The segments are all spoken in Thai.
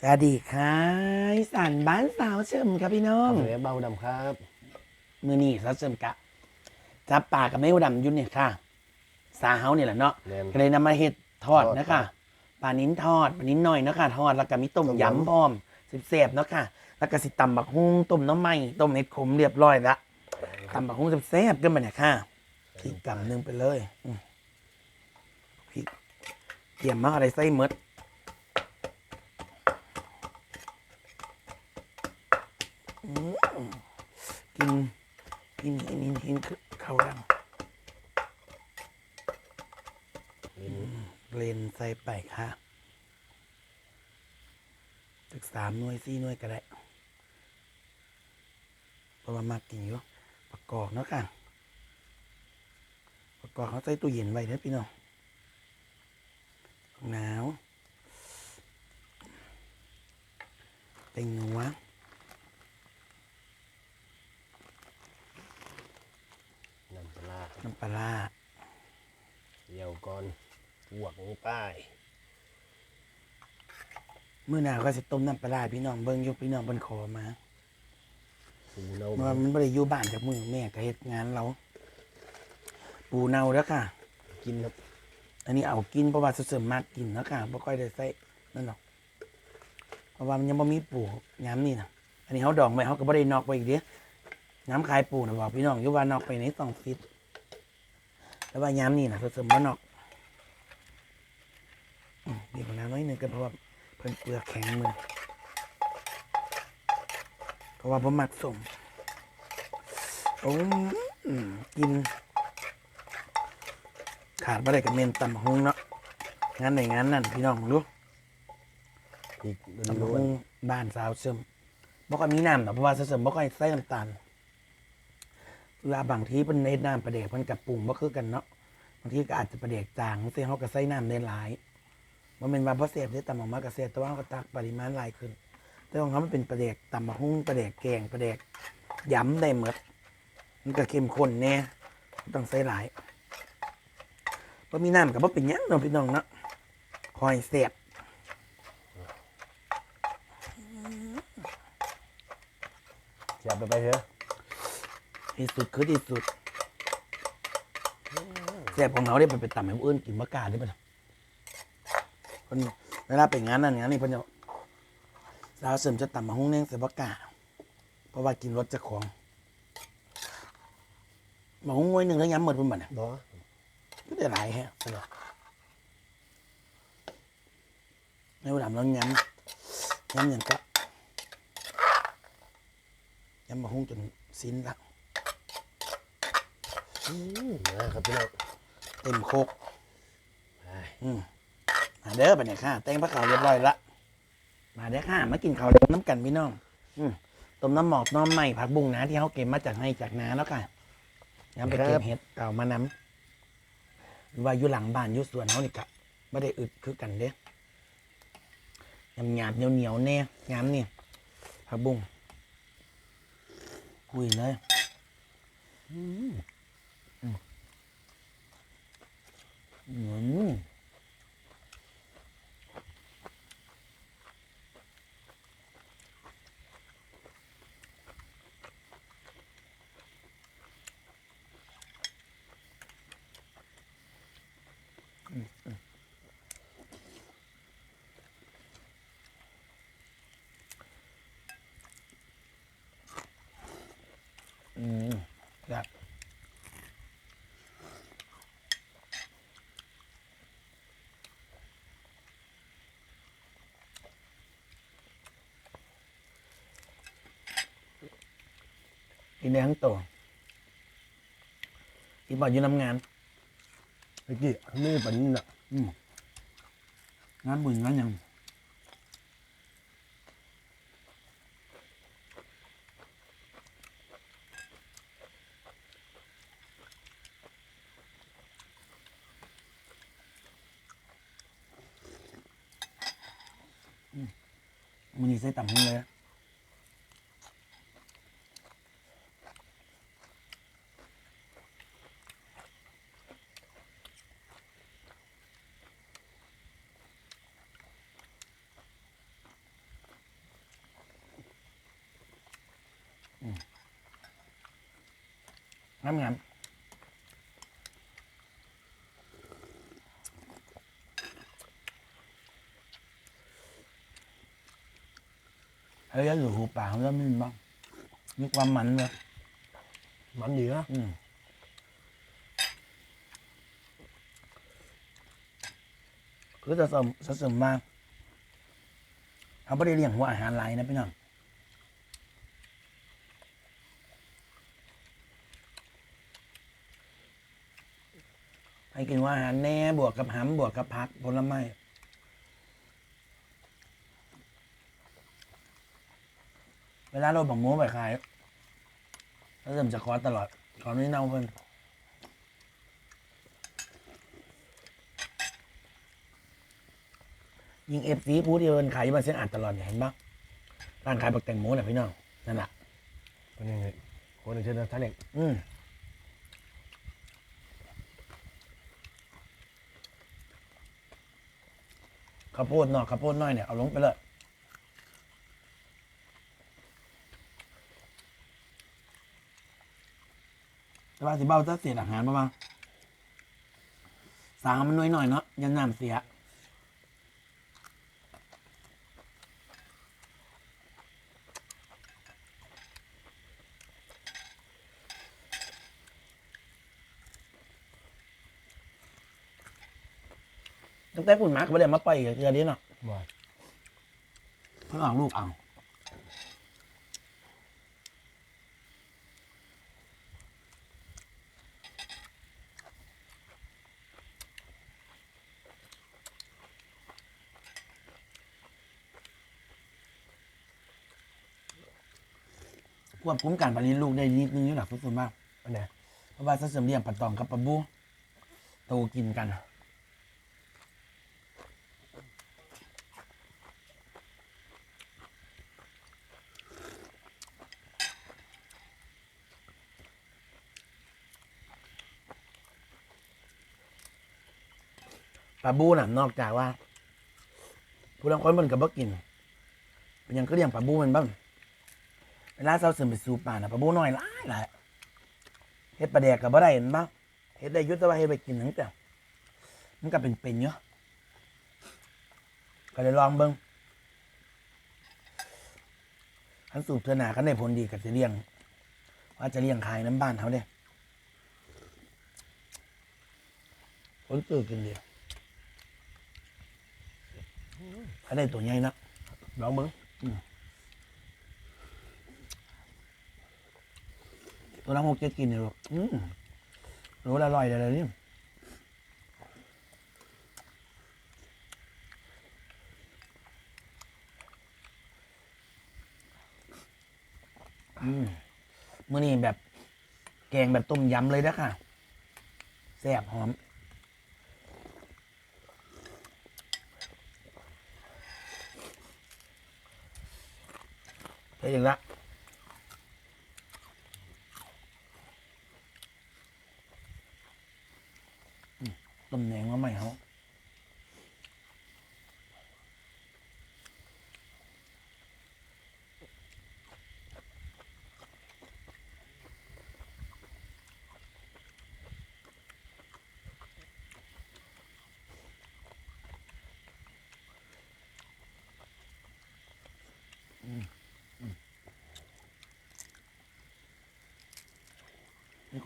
สวัสดีค่ะอีสานบ้านสาวเชิมครับพี่น้องเหลือเบาดำครับมือนี่สาวเชิมกะจับปลากับแม่อุดำอยุ่นเนี่ยค่ะ สาเฮาเนี่ยแหละเนาะแมนก็เลยนำมาเห็ดทอดทอดนะครัคะบปลานิ้นทอดปลานิ้นหน่อยเนาะคะทอดแล้วก็มีต้มต้มยำ ยำพร้อมสิบเสบๆเนาะค่ะ แล้วก็สิตำบักฮุ้งต้มน้ำไหม้ต้มเห็ดขมเรียบร้อยละตำบักฮุ้งแซ่บๆกันมาเนี่ยค่ะพริกกำหนึ่งไปเลยอืมพริกเกี่ยมมากอะไรใส่หมดอืม กินกินกินกินกินข้าวดังเลนใส่ไปค่ะจากสามหน่วยสี่หน่วยก็ได้เพราะว่ามากินอยู่ประกอบเนาะค่ะประกอบเขาใส่ตู้เย็นไว้เด้อพี่น้องหนาวเป็นงัว น้ำปลาร้า น้ำปลาร้าเดี่ยวก่อนหวกนี้ป้ายเมื่อหนาวก็จะต้มน้ำปลาร้าพี่น้องเบิ้งอยุพี่น้องเบิ้นขอมาปูเนาเมื่อมันไม่ได้อยู่บ้านจากมือแม่ก็เฮ็ดงานเรา ปูเนาแล้วค่ะ กินครับอันนี้เอากินเพราะว่าเสริมมากกินเนาะค่ะบ่ค่อยได้ใส่นั่นหรอกเพราะว่ามันยังบ่มีปูย้ำนี่นะอันนี้เขาดองไว้เขาก็บ่ได้นอกไว้อีกเด้ย้ำขายปูนะบอกพี่น้องอยู่ว่านอกไปในสองฟิต แล้วว่าย้ำนี่นะเสริมบ่นอกอืมบีบมะนาวน้อยหนึงกันเพราะว่าเพิ่นเปลือกแข็งมือเพราะว่าบ่มักสมโอ้อืมกิน ขาดบ่ได้กับเมนตำบักฮุงเนาะงานไหนงานนั่นพี่น้องรู้อีกตำบักล้วฮุนงบ้านสาวเสริมบ่ค่อยมีน้ำหรอกเพราะว่าเสริมบ่ค่อยใส่น้ำตาล เวลาบางทีเพิ่นเฮ็ดน้ำประเดกเพิ่นกับปรุงบ่คือกันเนาะบางทีก็อาจจะประเดกจางบางทีเฮาก็ใส่น้ำได้หลายบ่แม่นว่าบ่แซ่บเด้ตำออกมาก็แซ่บแต่ว่าเฮาก็ตักปริมาณหลายขึ้น แต่ของเขามันเป็นประเดกตำบักฮุงประเดกแกงประเดกยำได้หมดมันก็เข้มข้นแน่ต้องใส่หลายบ่มีน้ำกับบ่เป็นยังเนาะพี่น้องเนาะคอยเสียบเสียบไปไปเถอะ ที่สุดคือที่สุดเสียบของเขาได้ไปเป็นต่ำให้ผู้อื่นกินมากล้าได้ปะเพิ่นเวลาไปงานนั่นงานนี่เพิ่นจะสาวเสริมจะต่ำมาห้องเน่งใส่บกล้าเพราะว่ากินรสเจะของมาห้องงวยหนึ่งแล้วย้ำหมดเพิ่นบัดเนี่ยบ่ก็ได้หลายแฮะสนุกในวันหลังเราย้ำย้ำอย่างก็ย้ำมาห้องจนสิ้นละ อืมนะครับพี่น้องเต็มโคกไปอืมมาเด้อไปเนี่ยค่ะแต่งพระเขาวเรียบร้อยละมาเด้อค่ะมากินข้าวน้ำกันพี่น้อง อืมต้มน้ำหมอกน้ำใหม่ผักบุ้งนะที่เขาเก็บมาจากให้จากนาแล้วค่ะย้ำไปเก็บเห็ดเก่ามานำหรือว่าอยู่หลังบ้านอยู่สวนเขานี่กะไม่ได้อึดคือกันเด้ยำหยาบเหนียวเหนียวๆแน่ย้ำนี่ผักบุ้งคุยเลย อืม อืมอืมครับ กินได้ทั้งตัวกินบ่อยอยู่น้ำงานเมื่อกี้ไมือปันนี่น่ะอืมงานบุญงานหยังมันนี่ใส่ต่ำหงเลยอะ งามงามเฮ้ยแล้วอยู่หูป่าเขาแล้วมันบ้างมีความมันเลยมันดีนะอืมคือจะสมจะสมมากเขาไม่ได้เลี้ยงหัวอาหารไรนะพี่น้อง ให้กินหัว่าอาหารแหน่บวกกับหำบวกกับพักผลไม้เวลาเราบอกหมูไปขายแล้วเริ่มจะคอตลอดขอไม่เน่าเพิ่นยิงเอฟซีผู้ที่เอินขายมาเส้นอ่านตลอดเนี่ยเห็นปะร้านขายบักแตงโมน่ะพี่น้องนั่นแหละเป็นยังไงคนหนึ่งเช่นท่านเองอืม ข้าวโพดหน่อข้าวโพดน้อยเนี่ยเอาลงไปเลยแต่ว่าสิเบ้าจะเสียอาหารมาบ้างสามมันน้อยหน่อยเนาะยันน้ำเสีย ตั้งแต่คุณมาร์กไม่ได้มาปล่อยกับเกลือนี้เนาะว่าเพิ่งออกลูกเอาควบคุมการผลิตลูกได้นิดนึงอยู่หลักสุดๆมากอันไหนเพราะว่าถ้าเสริมเลี้ยงปลาตองกับปลาบูโตกินกัน ปลาบูน่ะนอกจากว่า ผู้ลังคนมันกับบ่กินเป็นยังก็เลี้ยงปลาบูมันบ้างเวลาเราเสริมไปสู่ป่าน่ะปลาบูน้อยหลายหลายเฮ็ดปลาแดกกับบ่ได้เห็นบ้างเฮ็ดได้ยุติว่าเฮ็ดไปกินทั้งแต่มันก็เป็นเป็นๆเนาะก็เลยลองเบิ่งคันสูบเทือหนาคันได้ผลดีก็จะเลี้ยง ว่าจะเลี้ยงขายน้ำบ้านเขาเนี่ยคนตื่นกินเดียว ถ้าได้ตัวใหญ่นะลองมึงตัวละหกเจ็ดกินเนี่ยหรอกอืมรู้ละอร่อยเลยเลยนี่อืมมื่อนี้แบบแกงแบบต้มยำเลยนะค่ะแซ่บหอม ได้ยังละอืมต้มแหนงมาใหม่เขา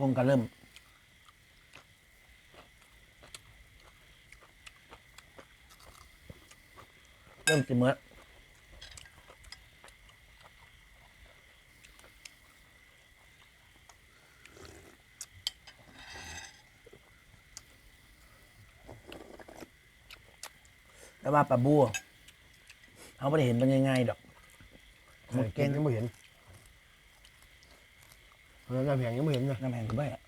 นี่คงก็เริ่ม เริ่มกินเมื่อแต่ว่าปลาบัวเขาไม่ได้เห็นเป็นยังไงดอก หมดเกณฑ์ยังไม่เห็น เพราะฉะนั้นน้ำแข็งยังไม่เห็นนะน้ำแห้งก็ไม่อะ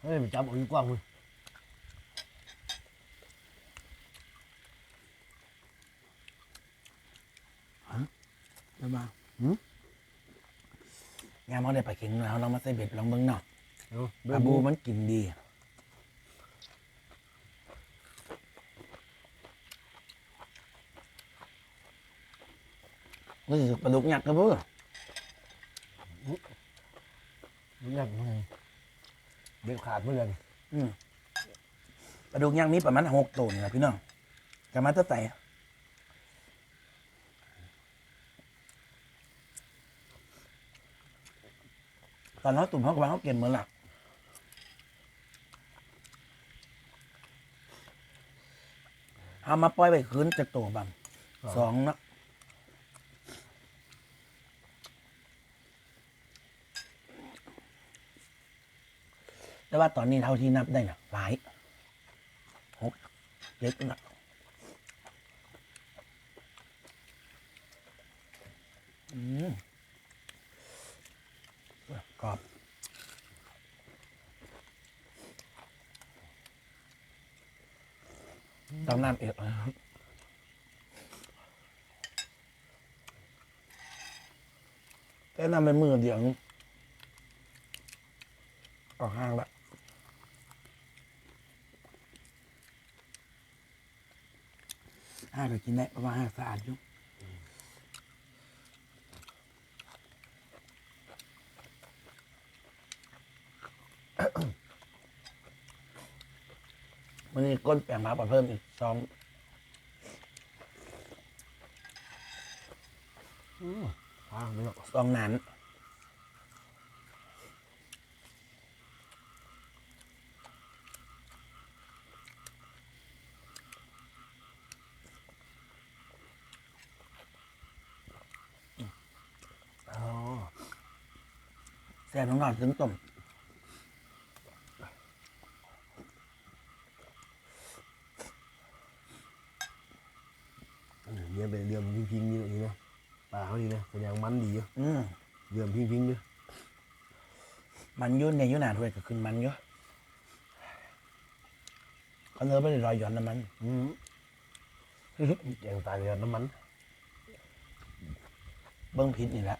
เฮ้ยไปจับเอาอยู่กว้างเลยได้บ้างงานเขาได้ไปเข็งแล้วเรามาใส่เบ็ดลองเบิ้งเนาะเอาปลาบูมันกินดีนี่สิปลาดุกยักษ์ครับเพื่อ มันยากยังไงเด็ดขาดเหมือนกันอืมปลาดุกย่างมีประมาณหกตัวนี่แหละพี่น้องกะมาจะใส่ตอนเขาตุ่มเขากวางเขาเก็บเหมือนหลักเอามาปล่อยไปคืนจากตัวบังสองเนาะ แต่ว่าตอนนี้เท่าที่นับได้นะหลายหกเล็กนะอืมกรอบต้องน้ำเอกนะครับแต่น้ำเป็นมือเดียวออกห้างละ ห้าก็กินได้เพระว่าห้าสะอาดอยู่มันนี่ก้นแปลงมาปลาเพิ่มอีกสองอ้าวไม่หรอกสองหนาน อ๋อ แซ่บน้องหน่อยถึงต้มอืมเนี่ยเป็นเดือมพิงๆอยู่นี่นะปลาเขาดีนะเป็นอย่างมันดีอยู่อืมเดือมพิงๆอยู่มันอยุ่นในอยุ่หนาถ้วยก็ขึ้นมันเยอะเขาเนื้อไปเลยรอยหย่อนน้ำมัน อืมแกงตายเลยน้ำมัน เบิ้งพิษนี่แหละ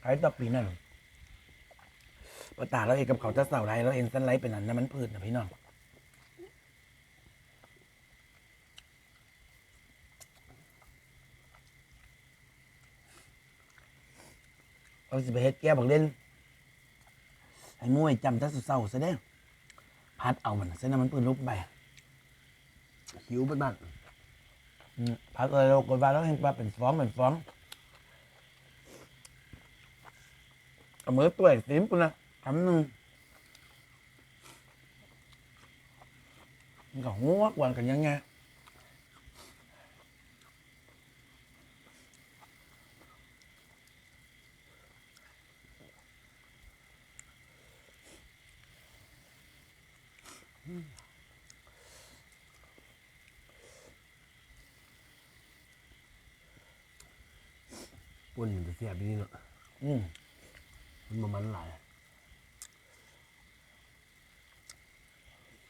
ใครต่อปีนั่นปตาเราเองกับเขาจะเสาไรเราเองสั้นไรเป็นอันน้ำมันพืชนะพี่น้องเราสิไปเฮ็ดแก้วบักเล่นให้มวยจำแต่สุดเศร้าซะเด้พัดเอามันเส้นน้ำมันปืนลุกไปหิวบ้านบ้านพัดเลยเรากดว่าแล้วเห็นว่าเป็นฟ้องเป็นฟ้อง เอามือตัวไอ้สิมปุ่นนะคำหนึ่งมันก็หัวกวนกันยังไงปนจะเสียบดีเนาะอืม มันบ่มันหลาย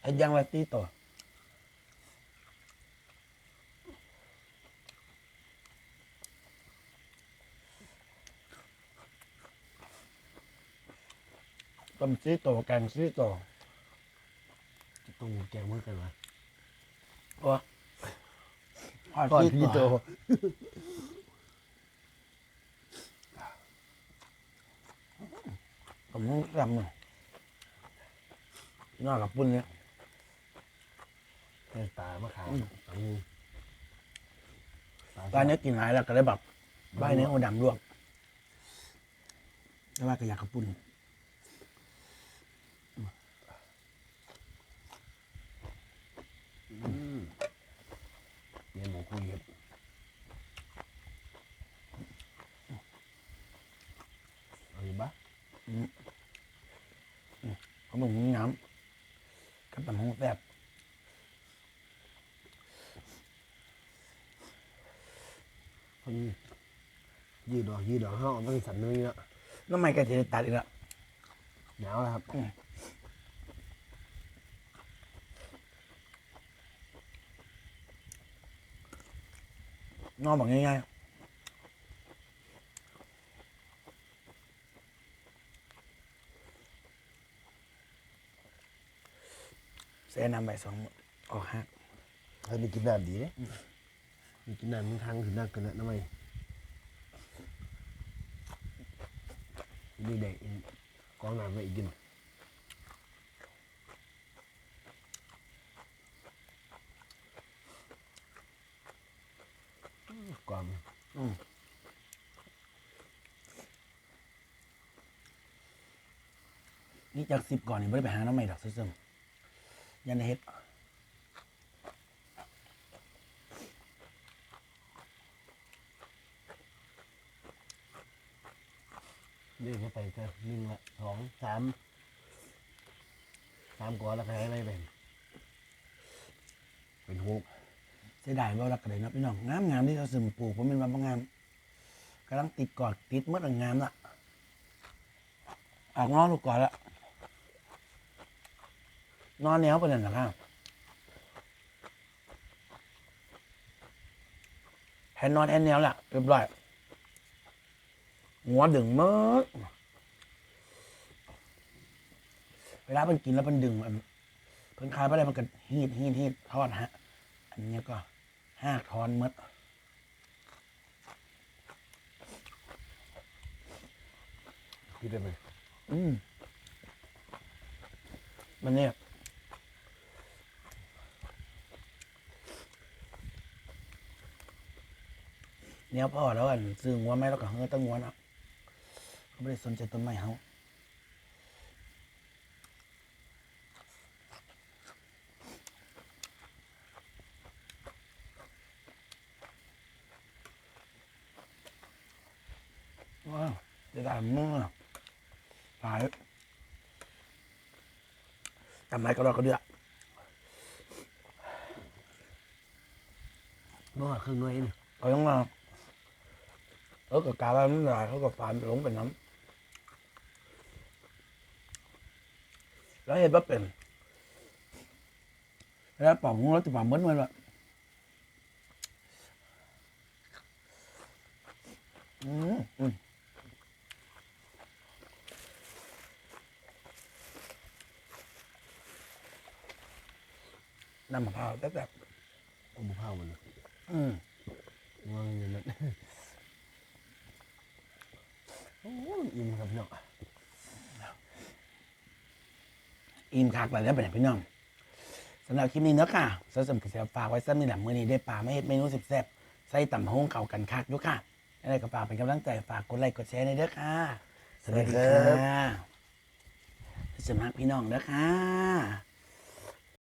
ไอ้ยังไว้ตีตัวต้มซีโตวแกงซีโตวจะต้องแกงมือกันวะโอ้ทอดทอดซีพี่โต โต ว ผมต้องทำหน่อยน่ากับปุ้นเนี่ยแกงตามะขามอืมตอนนี้กินหายแล้วก็เลยแบบใบเนื้อโอดำลวกแต่ว่าก็อยากกับปุ้นเรียนหมูคุยครับเอาอยู่บ้า เขาบอกมีน้ำกับตำหงแซ่บคนยืดดอกยืดดอกห้าต้องสั่นนึงเนาะน้ำมันก็จะได้ตัดอีกแล้วหนาวแล้วครับนอกบอกง่ายๆ แซ่น้ำใบสองมื้อออกหักเฮ้ยมีกินน้ำดีเนี่ยมีกินน้ำมันทางถึงน้ำกันแล้วน้ำไมดีเด็กกองน้ำไม่อีกกินกองนี่จากสิบก่อนนี่ไม่ได้ไปหาน้ำใหม่ดอกซึมๆ ยันเฮ็ดนี่เข้าไปก็หนึ่งละสองสามสามกว่าแล้วใครอะไรเป็นเป็นหกเสียดายว่ารักกันเลยนะพี่น้องงามงามที่เราซึมปลูกเพราะมันว่างงามกำลังติดกอดติดเมื่องามละออกนอกลูกก่อนละ นอนแนวไปนั่นแหละครับแทนนอนแทนแนวแหละเรียบร้อยหัวดึงเมื่อเวลามันกินแล้วมันดึงอันเพิ่นคายไปได้มันก็ฮีดฮีดฮีดทอดฮะ อันนี้ก็ห้ากทอนหมดคิดได้ไหมอืมมันเนี่ย เนี่ยพ่อแล้วอันซื้อหัวไม้แล้วก็เฮ้อตั้งหัวเนาะเขาไม่ได้สนใจต้นไม้เขาว้าวจะได้เมื่อหลายทำไมก็รอก็เดือดบ่ว่าครึ่งหน่วยนี่เขาต้องมา เออกับกาแล้วมันหลายเขาก็ฟานหลงเป็นน้ำแล้วเห็นว่าเป็นแล้วป่องแล้วจะป่องเหมือนมันแบบอืมอืมน้ำมะพร้าวแต่แบบเอาบุพร้าวมันอืมวางอย่างนั้น โอ้ยอิ่มครับพี่น้องอินคักไปแล้วไปไหนพี่น้องสำหรับคลิปนี้เนาะค่ะสำหรับกิจกรรมฝากไว้สักนิดหนึ่งมื้อนี้ได้ปลาไม่เห็ดเมนูสิบแซ่บใส่ต่ำห้องเข่ากันคักอยู่ค่ะอะไรก็ฝากเป็นกำลังใจฝากกดไลค์กดแชร์ในอยเด้อค่ะ สวัสดีค่ะสำหรับพี่น้องเด้อค่ะ